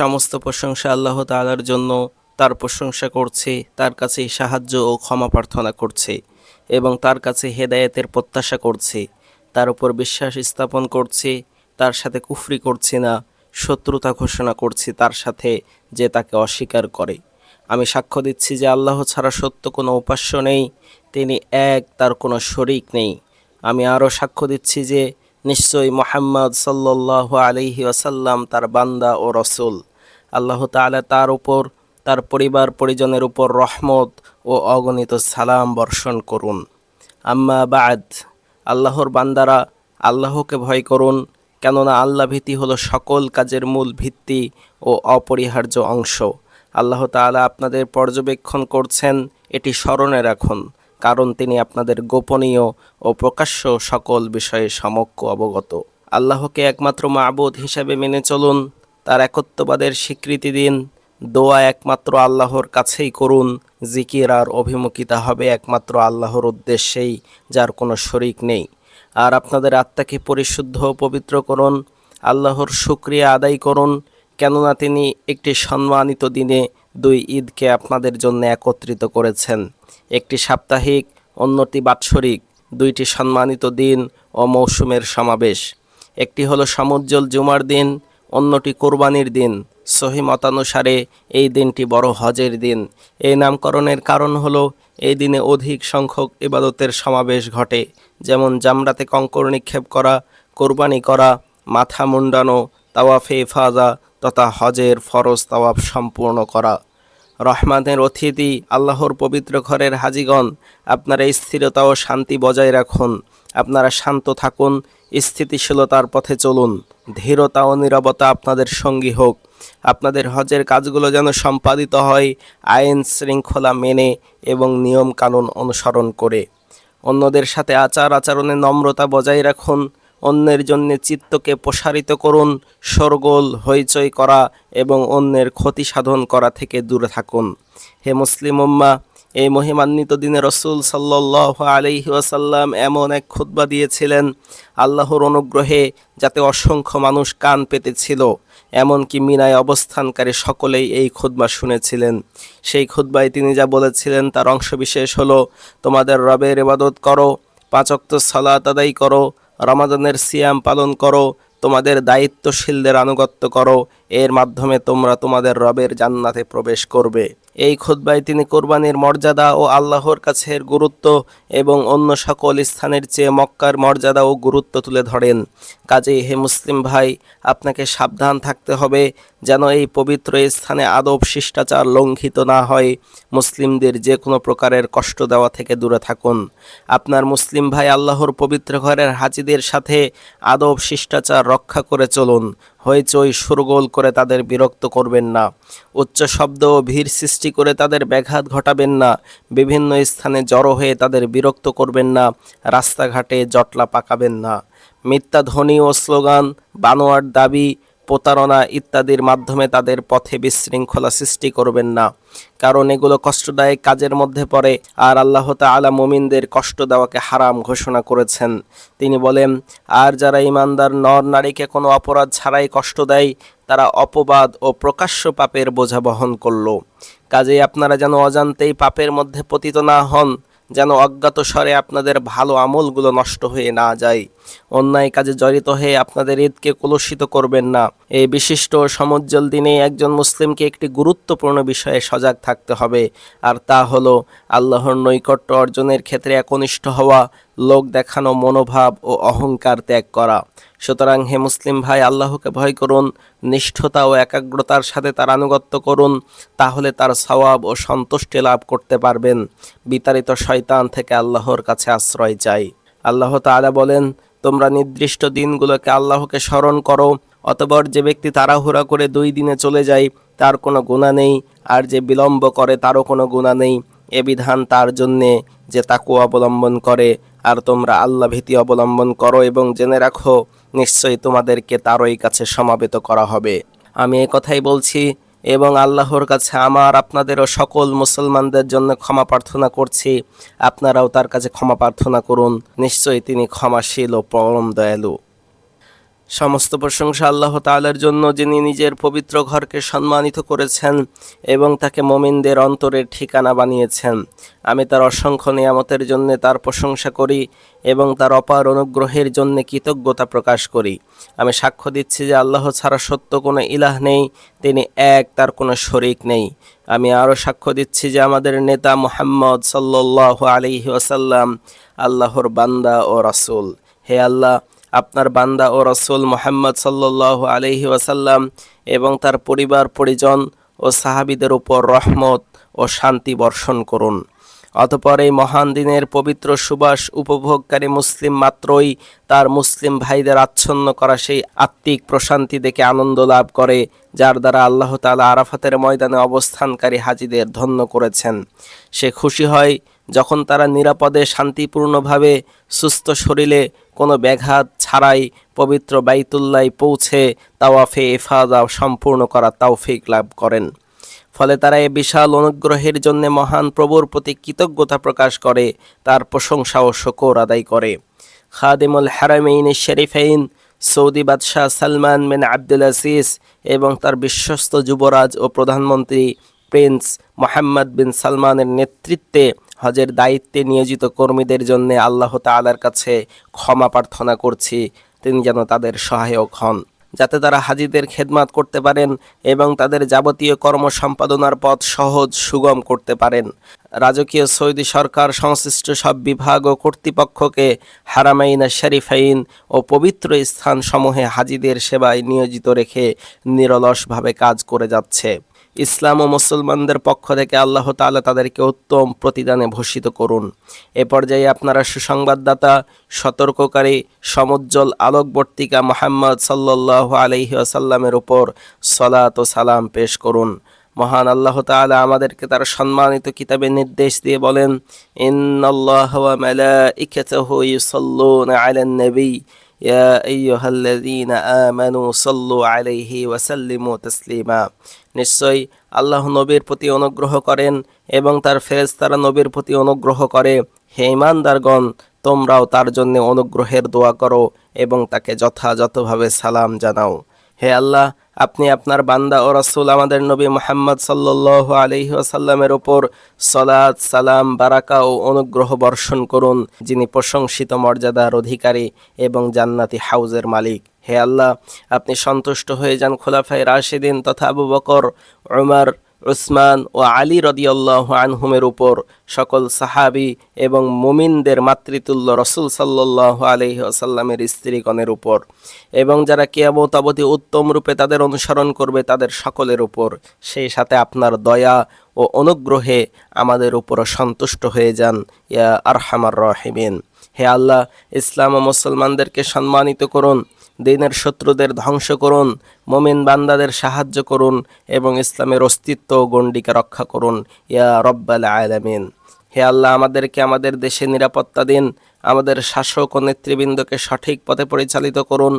সমস্ত প্রশংসা আল্লাহ তালার জন্য। তার প্রশংসা করছে, তার কাছে সাহায্য ও ক্ষমা প্রার্থনা করছে এবং তার কাছে হেদায়েতের প্রত্যাশা করছে। তার উপর বিশ্বাস স্থাপন করছে, তার সাথে কুফরি করছে না, শত্রুতা ঘোষণা করছি তার সাথে যে তাকে অস্বীকার করে। আমি সাক্ষ্য দিচ্ছি যে আল্লাহ ছাড়া সত্য কোনো উপাস্য নেই, তিনি এক, তার কোনো শরিক নেই। আমি আরও সাক্ষ্য দিচ্ছি যে নিশ্চয়ই মোহাম্মদ সাল্লাহ আলহি আসাল্লাম তার বান্দা ও রসুল। আল্লাহ তাআলা তার উপর, তার পরিবার, পরিজনের উপর রহমত ও অগণিত সালাম বর্ষণ করুন। আম্মা বাদ, আল্লাহর বান্দারা আল্লাহকে ভয় করুন, কেননা আল্লাহ ভীতি হলো সকল কাজের মূল ভিত্তি ও অপরিহার্য অংশ। আল্লাহ তাআলা আপনাদের পর্যবেক্ষণ করছেন, এটি স্মরণে রাখুন, কারণ তিনি আপনাদের গোপনীয় ও প্রকাশ্য সকল বিষয়ে সমক্ষ অবগত। আল্লাহকে একমাত্র মাবুদ হিসাবে মেনে চলুন তার একত্ববাদের স্বীকৃতি দিন। দোয়া একমাত্র আল্লাহর কাছেই করুন। জিকির আর অভিমুখিতা হবে একমাত্র আল্লাহর উদ্দেশ্যেই, যার কোনো শরিক নেই। আর আপনাদের আত্মাকে পরিশুদ্ধ পবিত্র করুন। আল্লাহর শুক্রিয়া আদায় করুন। কেননা তিনি একটি সম্মানিত দিনে দুই ঈদকে আপনাদের জন্য একত্রিত করেছেন। একটি সাপ্তাহিক, অন্যটি বাৎসরিক। দুইটি সম্মানিত দিন ও মৌসুমের সমাবেশ। একটি হলো সমুজ্জ্বল জুমার দিন। অন্যটি কোরবানির দিন। সহি মতানুসারে এই দিনটি বড় হজের দিন। এই নামকরণের কারণ হলো, এই দিনে অধিক সংখ্যক ইবাদতের সমাবেশ ঘটে, যেমন জামরাতে কঙ্কর নিক্ষেপ করা, কোরবানি করা, মাথা মুন্ডানো, তাওয়াফে ফাজা তথা হজের ফরজ তাওয়াফ সম্পূর্ণ করা। রহমানের অতিথি, আল্লাহর পবিত্র ঘরের হাজিগণ, আপনারা স্থিরতা ও শান্তি বজায় রাখুন। আপনারা শান্ত থাকুন, স্থিতিশীলতার পথে চলুন। ধীরতা ও নীরবতা আপনাদের সঙ্গী হোক। আপনাদের হজের কাজগুলো যেন সম্পাদিত হয়, আইন শৃঙ্খলা মেনে এবং নিয়ম কানুন অনুসরণ করে। অন্যদের সাথে আচার আচরণে নম্রতা বজায় রাখুন, অন্যের জন্য চিত্তকে প্রসারিত করুন শোরগোল হইচই করা এবং অন্যের ক্ষতি সাধন করা থেকে দূরে থাকুন। হে মুসলিম উম্মা এই মহিমান্বিত দিনে রসুল সাল্লাহ আলহি ওয়াসাল্লাম এমন এক খুতবা দিয়েছিলেন আল্লাহর অনুগ্রহে যাতে অসংখ্য মানুষ কান পেতেছিল, এমনকি মিনায় অবস্থানকারী সকলেই এই খুতবা শুনেছিলেন। সেই খুতবায় তিনি যা বলেছিলেন তার অংশবিশেষ হলো, তোমাদের রবের ইবাদত করো পাঁচক্ত সালাত আদায় করো, রমাদানের সিয়াম পালন করো, তোমাদের দায়িত্বশীলদের আনুগত্য করো, এর মাধ্যমে তোমরা তোমাদের রবের জান্নাতে প্রবেশ করবে। এই খুদ্বায় তিনি কোরবানির মর্যাদা ও আল্লাহর কাছের গুরুত্ব এবং অন্য সকল স্থানের চেয়ে মক্কার মর্যাদা ও গুরুত্ব তুলে ধরেন। কাজেই হে মুসলিম ভাই, আপনাকে সাবধান থাকতে হবে যেন এই পবিত্র স্থানে আদব শিষ্টাচার লঙ্ঘিত না হয়। মুসলিমদের যে কোনো প্রকারের কষ্ট দেওয়া থেকে দূরে থাকুন। আপনার মুসলিম ভাই আল্লাহর পবিত্র ঘরের হাজিদের সাথে আদব শিষ্টাচার রক্ষা করে চলুন। হইচই সুরগোল করে তাদের বিরক্ত করবেন না। উচ্চ শব্দ ও ভিড় সৃষ্টি করে তাদের ব্যাঘাত ঘটাবেন না। বিভিন্ন স্থানে জড়ো হয়ে তাদের বিরক্ত করবেন না। রাস্তাঘাটে জটলা পাকাবেন না। মিথ্যা ধ্বনি ও স্লোগান, বানোয়ার দাবি প্রতারণা ইত্যাদির মাধ্যমে তাদের পথে বিশৃঙ্খলা সৃষ্টি করবেন না। কারণ এগুলো কষ্টদায়ক কাজের মধ্যে পড়ে আর আল্লাহ তাআলা মুমিনদের কষ্ট দেওয়াকে হারাম ঘোষণা করেছেন। তিনি বলেন, আর যারা ইমানদার নর নারীকে কোনো অপরাধ ছাড়াই কষ্ট দেয়, তারা অপবাদ ও প্রকাশ্য পাপের বোঝা বহন করল। কাজেই আপনারা যেন অজান্তেই পাপের মধ্যে পতিত না হন, যেন অজ্ঞাত স্বরে আপনাদের ভালো আমলগুলো নষ্ট হয়ে না যায়। অন্যায় কাজে জড়িত হয়ে আপনাদের ঈদকে কলুষিত করবেন না। এই বিশিষ্ট সমজ্জ্বল দিনে একজন মুসলিমকে একটি গুরুত্বপূর্ণ বিষয়ে সজাগ থাকতে হবে। আর তা হলো আল্লাহর নৈকট্য অর্জনের ক্ষেত্রে একনিষ্ঠ হওয়া, লোক দেখানো মনোভাব ও অহংকার ত্যাগ করা। সুতরাং হে মুসলিম ভাই, আল্লাহকে ভয় করুন, নিষ্ঠতা ও একাগ্রতার সাথে তার আনুগত্য করুন, তাহলে তার সওয়াব ও সন্তুষ্টি লাভ করতে পারবেন। বিতাড়িত শয়তান থেকে আল্লাহর কাছে আশ্রয় চাই। আল্লাহ তাআলা বলেন তোমরা নির্দিষ্ট দিনগুলোকে আল্লাহকে স্মরণ করো অতবর যে ব্যক্তি তাড়াহুড়া করে দুই দিনে চলে যায়, তার কোনো গুণা নেই, আর যে বিলম্ব করে তারও কোনো গুণা নেই। এ বিধান তার জন্যে যে তাকু অবলম্বন করে, আর তোমরা আল্লাহ ভীতি অবলম্বন করো এবং জেনে রাখো, নিশ্চয়ই তোমাদেরকে তারই কাছে সমাবেত করা হবে। আমি এ কথাই বলছি এবং আল্লাহর কাছে আমার, আপনাদেরও সকল মুসলমানদের জন্য ক্ষমা প্রার্থনা করছি। আপনারাও তার কাছে ক্ষমা প্রার্থনা করুন। নিশ্চয়ই তিনি ক্ষমাশীল ও পরম দয়ালু। সমস্ত প্রশংসা আল্লাহ তাআলার জন্য, যিনি নিজের পবিত্র ঘরকে সম্মানিত করেছেন এবং তাকে মমিনদের অন্তরের ঠিকানা বানিয়েছেন। আমি তার অসংখ্য নিয়ামতের জন্য তার প্রশংসা করি এবং তার অপার অনুগ্রহের জন্য কৃতজ্ঞতা প্রকাশ করি। আমি সাক্ষ্য দিচ্ছি যে আল্লাহ ছাড়া সত্য কোনো ইলাহ নেই, তিনি এক, তার কোনো শরিক নেই। আমি আরও সাক্ষ্য দিচ্ছি যে আমাদের নেতা মোহাম্মদ সাল্লাহ আলিহি ওসাল্লাম আল্লাহর বান্দা ও রাসূল। হে আল্লাহ আপনার বান্দা ও রসুল মোহাম্মদ সাল্লাহ আলহি ওয়াসাল্লাম এবং তার পরিবার, পরিজন ও সাহাবিদের উপর রহমত ও শান্তি বর্ষণ করুন। অতপর এই মহান দিনের পবিত্র সুবাস উপভোগকারী মুসলিম মাত্রই তার মুসলিম ভাইদের আচ্ছন্ন করা সেই আত্মিক প্রশান্তি দেখে আনন্দ লাভ করে, যার দ্বারা আল্লাহ তালা আরাফাতের ময়দানে অবস্থানকারী হাজিদের ধন্য করেছেন। সে খুশি হয় যখন তারা নিরাপদে, শান্তিপূর্ণভাবে, সুস্থ শরীরে কোনো ব্যাঘাত ছাড়াই পবিত্র বাইতুল্লায় পৌঁছে তাওয়াফে ইফাদা সম্পূর্ণ করা তাওফিক লাভ করেন। ফলে তারা এ বিশাল অনুগ্রহের জন্য মহান প্রভুর প্রতি কৃতজ্ঞতা প্রকাশ করে, তার প্রশংসা ও শকর আদায় করে। খাদিমুল হারামেইন শরীফাইন, সৌদি বাদশাহ সালমান বিন আব্দুল আসিস এবং তার বিশ্বস্ত যুবরাজ ও প্রধানমন্ত্রী প্রিন্স মোহাম্মদ বিন সালমানের নেতৃত্বে হজের দায়িত্বে নিয়োজিত কর্মীদের জন্য আল্লাহ তাআলার কাছে ক্ষমা প্রার্থনা করছি। তিনি যেন তাদের সহায়ক হন। যাতে তারা হাজিদের খেদমাত করতে পারেন এবং তাদের যাবতীয় কর্ম সম্পাদনার পথ সহজ, সুগম করতে পারেন। রাজকীয় সৌদি সরকার সংশ্লিষ্ট সব বিভাগ ও কর্তৃপক্ষকে হারামাইনা, শরীফাইন ও পবিত্র স্থানসমূহে হাজিদের সেবায় নিয়োজিত রেখে নিরলসভাবে কাজ করে যাচ্ছে। ইসলাম ও মুসলমানদের পক্ষ থেকে আল্লাহ তাআলা তাদেরকে উত্তম প্রতিদানে ভূষিত করুন। এ পর্যায়ে আপনারা সুসংবাদদাতা, সতর্ককারী, সমুজ্জ্বল আলোকবর্তিকা মোহাম্মদ সাল্লাহ আলহি আসাল্লামের উপর সলাত ও সালাম পেশ করুন। মহান আল্লাহ তাআলা আমাদেরকে তার সম্মানিত কিতাবে নির্দেশ দিয়ে বলেন, ইন্নাল্লাহ ওয়া মালাইকাতাহু ইউসাল্লুনা আলান নবী يا أيها الذين آمنوا صلوا عليه وسلموا تسليما নিশ্চয়ই আল্লাহ নবীর প্রতি অনুগ্রহ করেন এবং তার ফেরেশতারা নবীর প্রতি অনুগ্রহ করে হে ইমানদারগণ তোমরাও তার জন্য অনুগ্রহের দোয়া করো এবং তাকে যথাযথভাবে সালাম জানাও হে আল্লাহ আপনি আপনার বান্দা ও রাসূল আমাদের নবী মোহাম্মদ সাল্লাহ আলহিহাসাল্লামের ওপর সলাদ সালাম, বারাকা ও অনুগ্রহ বর্ষণ করুন, যিনি প্রশংসিত মর্যাদার অধিকারী এবং জান্নাতি হাউজের মালিক। হে আল্লাহ, আপনি সন্তুষ্ট হয়ে যান খোলাফাই রাশিদিন তথা আবু বকর, উমর উসমান ও আলী রদিয়াল্লাহ আনহুমের উপর সকল সাহাবি এবং মুমিনদের মাতৃতুল্য রসুল সাল্লাহ আলহি আসাল্লামের স্ত্রীগণের উপর এবং যারা কেয়ামত অবধি উত্তম রূপে তাদের অনুসরণ করবে তাদের সকলের উপর। সেই সাথে আপনার দয়া ও অনুগ্রহে আমাদের উপরও সন্তুষ্ট হয়ে যান, ইয়া আরহামার রহিমিন। হে আল্লাহ, ইসলাম ও মুসলমানদেরকে সম্মানিত করুন। দিনের শত্রুদের ধ্বংস করুন, মোমিন বান্দাদের সাহায্য করুন এবং ইসলামের অস্তিত্ব ও গণ্ডিকে রক্ষা করুন। ইয়া রব্বাল আলামিন। হে আল্লাহ, আমাদেরকে আমাদের দেশে নিরাপত্তা দিন, আমাদের শাসক ও নেতৃবৃন্দকে সঠিক পথে পরিচালিত করুন।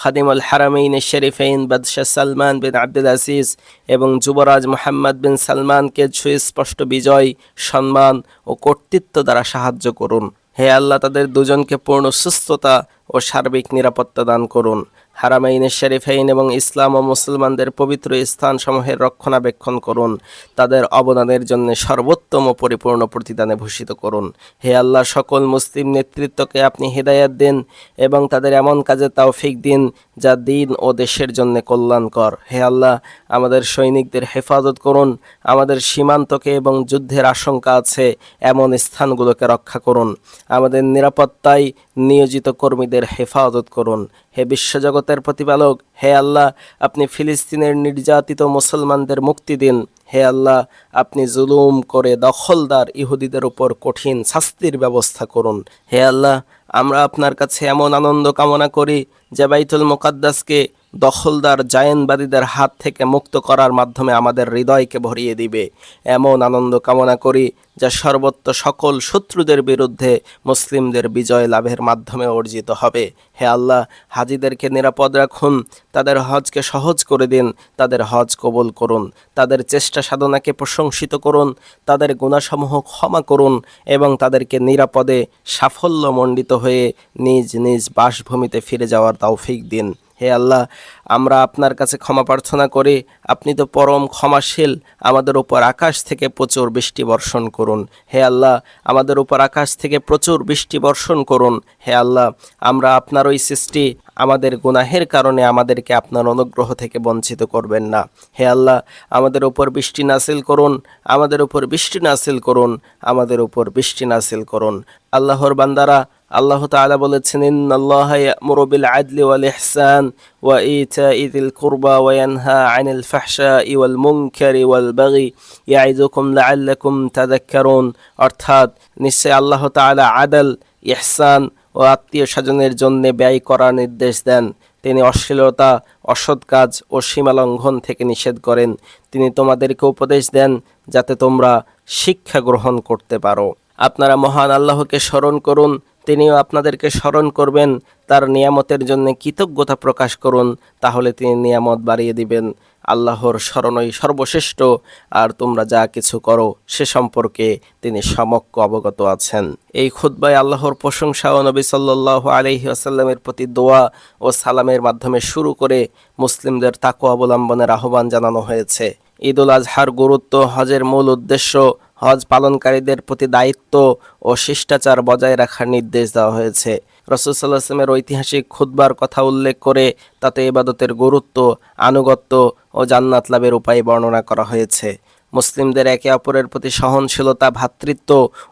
খাদিমুল হারামাইন শরীফাইন বাদশাহ সালমান বিন আব্দুল আসিস এবং যুবরাজ মোহাম্মদ বিন সালমানকে সুস্পষ্ট বিজয়, সম্মান ও কর্তৃত্ব দ্বারা সাহায্য করুন। হে আল্লাহ তাদের দুজনকে পূর্ণ সুস্থতা ও সার্বিক নিরাপত্তা দান করুন। হারামাইনের শরীফাইন এবং ইসলাম ও মুসলমানদের পবিত্র স্থানসমূহের রক্ষণাবেক্ষণ করুন। তাদের অবদানের জন্য সর্বোত্তম পরিপূর্ণ প্রতিদানে ভূষিত করুন। হে আল্লাহ, সকল মুসলিম নেতৃত্বকে আপনি হৃদায়ত দিন এবং তাদের এমন কাজে তাওফিক দিন যা দিন ও দেশের জন্য কল্যাণকর। হে আল্লাহ, আমাদের সৈনিকদের হেফাজত করুন। আমাদের সীমান্তকে এবং যুদ্ধের আশঙ্কা আছে। এমন স্থানগুলোকে রক্ষা করুন। আমাদের নিরাপত্তায় নিয়োজিত কর্মীদের হেফাজত করুন। হে বিশ্বজগতের প্রতিপালক, হে আল্লাহ, আপনি ফিলিস্তিনের নির্যাতিত মুসলমানদের মুক্তি দিন। হে আল্লাহ, আপনি জুলুম করে দখলদার ইহুদিদের উপর কঠিন শাস্তির ব্যবস্থা করুন। হে আল্লাহ আমরা আপনার কাছে এমন আনন্দ কামনা করি যে বাইতুল মোকাদ্দাসকে দখলদার, জায়েনবাদীদের হাত থেকে মুক্ত করার মাধ্যমে আমাদের হৃদয়কে ভরিয়ে দিবে। এমন আনন্দ কামনা করি যা সর্বত্র সকল শত্রুদের বিরুদ্ধে মুসলিমদের বিজয় লাভের মাধ্যমে অর্জিত হবে। হে আল্লাহ, হাজিদেরকে নিরাপদ রাখুন, তাদের হজকে সহজ করে দিন, তাদের হজ কবুল করুন, তাদের চেষ্টা সাধনাকে প্রশংসিত করুন, তাদের গুণাসমূহ ক্ষমা করুন এবং তাদেরকে নিরাপদে সাফল্যমণ্ডিত হয়ে নিজ নিজ বাসভূমিতে ফিরে যাওয়ার তৌফিক দিন। হে আল্লাহ, আমরা আপনার কাছে ক্ষমা প্রার্থনা করি। আপনি তো পরম ক্ষমাশীল। আমাদের উপর আকাশ থেকে প্রচুর বৃষ্টি বর্ষণ করুন। হে আল্লাহ, আমাদের উপর আকাশ থেকে প্রচুর বৃষ্টি বর্ষণ করুন। হে আল্লাহ, আমরা আপনার ওই সৃষ্টি, আমাদের গুনাহের কারণে আমাদেরকে আপনার অনুগ্রহ থেকে বঞ্চিত করবেন না। হে আল্লাহ, আমাদের উপর বৃষ্টি নাসিল করুন। আমাদের উপর বৃষ্টি নাসিল করুন। আমাদের উপর বৃষ্টি নাসিল করুন। আল্লাহর বান্দারা আল্লাহ তাআলা বলেছেন, ইন্নাল্লাহ ইয়ামুরু বিল আদলি ওয়াল ইহসান ওয়া ইতাই যিল কুরবা ওয়া ইয়ানহা আনিল ফাহশাই ওয়াল মুনকারি ওয়াল বাগি ইয়াইদুকুম লাআল্লাকুম তাযাক্কারুন। অর্থাৎ, নিশ্চয় আল্লাহ তাআলা আদল, ইহসান ও আত্মীয় স্বজনের জন্য ব্যয় করার নির্দেশ দেন। তিনি অশ্লীলতা, অসৎ কাজ ও সীমালঙ্ঘন থেকে নিষেধ করেন। তিনি তোমাদেরকে উপদেশ দেন, যাতে তোমরা শিক্ষা গ্রহণ করতে পারো। আপনারা মহান আল্লাহকে স্মরণ করুন তিনিও আপনাদেরকে স্মরণ করবেন, তার নিয়ামতের জন্য কৃতজ্ঞতা প্রকাশ করুন, তাহলে তিনি নিয়ামত বাড়িয়ে দিবেন। আল্লাহর স্মরণই সর্বশ্রেষ্ঠ, আর তোমরা যা কিছু করো, সে সম্পর্কে তিনি সমক্ষ অবগত আছেন। এই খুদ্বায় আল্লাহর প্রশংসা ও নবী সাল্লাহ আলহি আসাল্লামের প্রতি দোয়া ও সালামের মাধ্যমে শুরু করে মুসলিমদের তাকু অবলম্বনের আহ্বান জানানো হয়েছে। ঈদ উল আজহার গুরুত্ব হজের মূল উদ্দেশ্য হজ পালনকারীদের প্রতি দায়িত্ব ও শিষ্টাচার বজায় রাখার নির্দেশ দেওয়া হয়েছে। রসুলসাল্লাহামের ঐতিহাসিক খুদ্বার কথা উল্লেখ করে তাতে ইবাদতের গুরুত্ব, আনুগত্য ও জান্নাত লাভের উপায় বর্ণনা করা হয়েছে। মুসলিমদের একে অপরের প্রতি সহনশীলতা ভ্রাতৃত্ব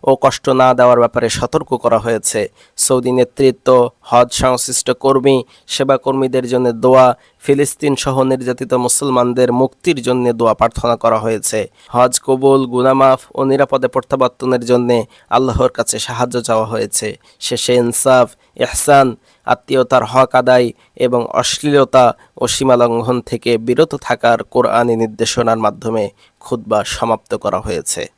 ও কষ্ট না দেওয়ার ব্যাপারে সতর্ক করা হয়েছে। সৌদি নেতৃত্ব, হজ সংশ্লিষ্ট কর্মী সেবা কর্মীদের জন্য দোয়া, ফিলিস্তিন সহ নির্যাতিত মুসলমানদের মুক্তির জন্য দোয়া প্রার্থনা করা হয়েছে। হজ কবুল, গুনামাফ ও নিরাপদে প্রত্যাবর্তনের জন্য আল্লাহর কাছে সাহায্য চাওয়া হয়েছে। শেষে ইনসাফ ইহসান, আত্মীয়তার হক আদায় এবং অশ্লীলতা ও সীমালঙ্ঘন থেকে বিরত থাকার কোরআনী নির্দেশনার মাধ্যমে খুদ্া সমাপ্ত করা হয়েছে।